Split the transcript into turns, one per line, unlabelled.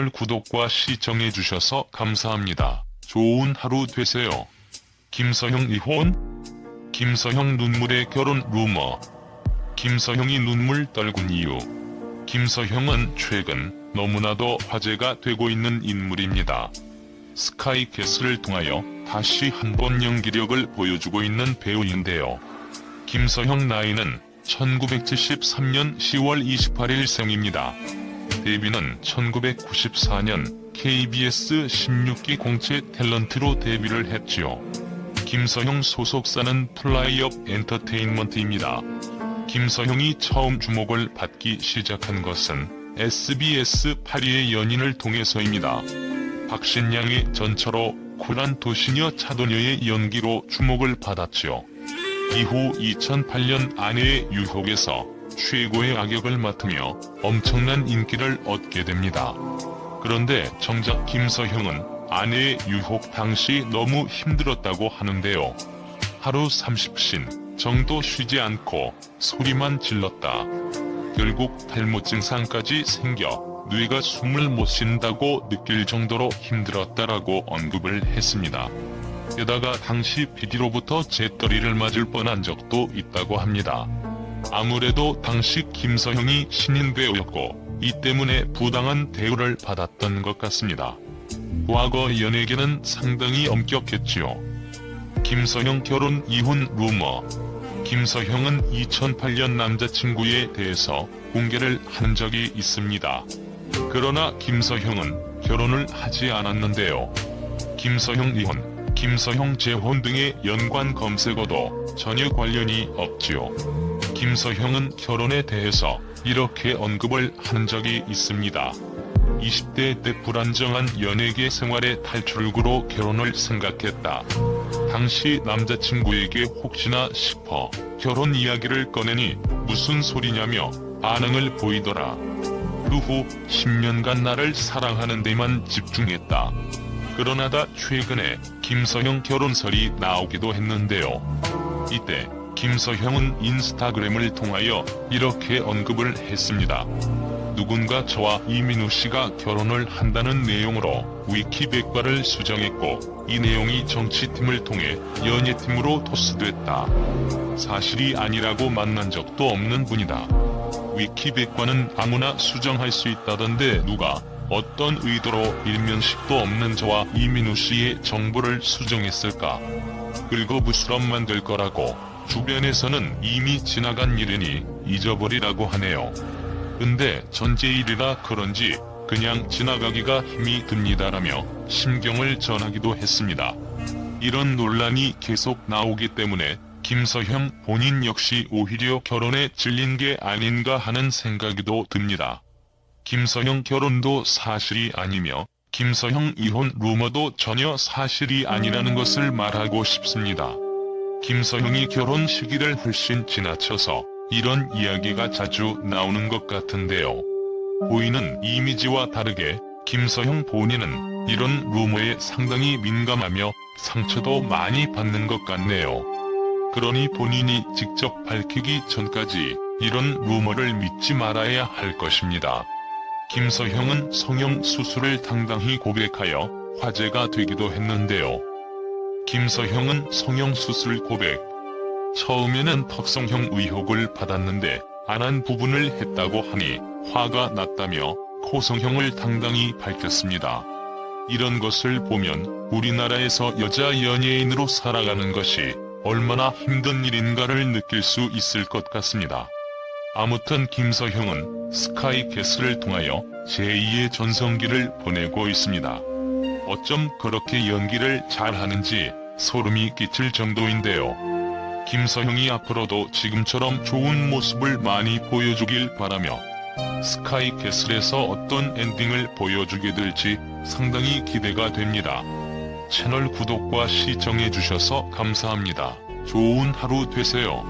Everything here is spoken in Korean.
채널 구독과 시청해 주셔서 감사합니다. 좋은 하루 되세요. 김서형 이혼? 김서형 눈물의 결혼 루머. 김서형이 눈물 떨군 이유. 김서형은 최근 너무나도 화제가 되고 있는 인물입니다. 스카이캐슬을 통하여 다시 한번 연기력을 보여주고 있는 배우인데요. 김서형 나이는 1973년 10월 28일 생입니다. 데뷔는 1994년 KBS 16기 공채 탤런트로 데뷔를 했지요. 김서형 소속사는 플라이업 엔터테인먼트입니다. 김서형이 처음 주목을 받기 시작한 것은 SBS 8위의 연인을 통해서입니다. 박신양의 전처로 쿨한 도시녀 차도녀의 연기로 주목을 받았지요. 이후 2008년 아내의 유혹에서 최고의 악역을 맡으며 엄청난 인기를 얻게 됩니다. 그런데 정작 김서형은 아내의 유혹 당시 너무 힘들었다고 하는데요. 하루 30신 정도 쉬지 않고 소리만 질렀다. 결국 탈모 증상까지 생겨 뇌가 숨을 못 쉰다고 느낄 정도로 힘들었다라고 언급을 했습니다. 게다가 당시 PD로부터 재떨이를 맞을 뻔한 적도 있다고 합니다. 아무래도 당시 김서형이 신인 배우였고 이 때문에 부당한 대우를 받았던 것 같습니다. 과거 연예계는 상당히 엄격했지요. 김서형 결혼 이혼 루머 김서형은 2008년 남자친구에 대해서 공개를 한 적이 있습니다. 그러나 김서형은 결혼을 하지 않았는데요. 김서형 이혼, 김서형 재혼 등의 연관 검색어도 전혀 관련이 없지요. 김서형은 결혼에 대해서 이렇게 언급을 한 적이 있습니다. 20대 때 불안정한 연예계 생활의 탈출구로 결혼을 생각했다. 당시 남자친구에게 혹시나 싶어 결혼 이야기를 꺼내니 무슨 소리냐며 반응을 보이더라. 그 후 10년간 나를 사랑하는 데만 집중했다. 그러나다 최근에 김서형 결혼설이 나오기도 했는데요. 이때 김서형은 인스타그램을 통하여 이렇게 언급을 했습니다. 누군가 저와 이민우 씨가 결혼을 한다는 내용으로 위키백과를 수정했고 이 내용이 정치팀을 통해 연예팀으로 토스됐다. 사실이 아니라고 만난 적도 없는 분이다. 위키백과는 아무나 수정할 수 있다던데 누가 어떤 의도로 일면식도 없는 저와 이민우 씨의 정보를 수정했을까? 긁어부스럼 만들 거라고 주변에서는 이미 지나간 일이니 잊어버리라고 하네요. 근데 전제일이라 그런지 그냥 지나가기가 힘이 듭니다라며 심경을 전하기도 했습니다. 이런 논란이 계속 나오기 때문에 김서형 본인 역시 오히려 결혼에 질린 게 아닌가 하는 생각이도 듭니다. 김서형 결혼도 사실이 아니며 김서형 이혼 루머도 전혀 사실이 아니라는 것을 말하고 싶습니다. 김서형이 결혼 시기를 훨씬 지나쳐서 이런 이야기가 자주 나오는 것 같은데요. 보이는 이미지와 다르게 김서형 본인은 이런 루머에 상당히 민감하며 상처도 많이 받는 것 같네요. 그러니 본인이 직접 밝히기 전까지 이런 루머를 믿지 말아야 할 것입니다. 김서형은 성형 수술을 당당히 고백하여 화제가 되기도 했는데요. 김서형은 성형 수술 고백. 처음에는 턱성형 의혹을 받았는데 안 한 부분을 했다고 하니 화가 났다며 코성형을 당당히 밝혔습니다. 이런 것을 보면 우리나라에서 여자 연예인으로 살아가는 것이 얼마나 힘든 일인가를 느낄 수 있을 것 같습니다. 아무튼 김서형은 스카이캐슬을 통하여 제2의 전성기를 보내고 있습니다. 어쩜 그렇게 연기를 잘하는지 소름이 끼칠 정도인데요. 김서형이 앞으로도 지금처럼 좋은 모습을 많이 보여주길 바라며 스카이캐슬에서 어떤 엔딩을 보여주게 될지 상당히 기대가 됩니다. 채널 구독과 시청해주셔서 감사합니다. 좋은 하루 되세요.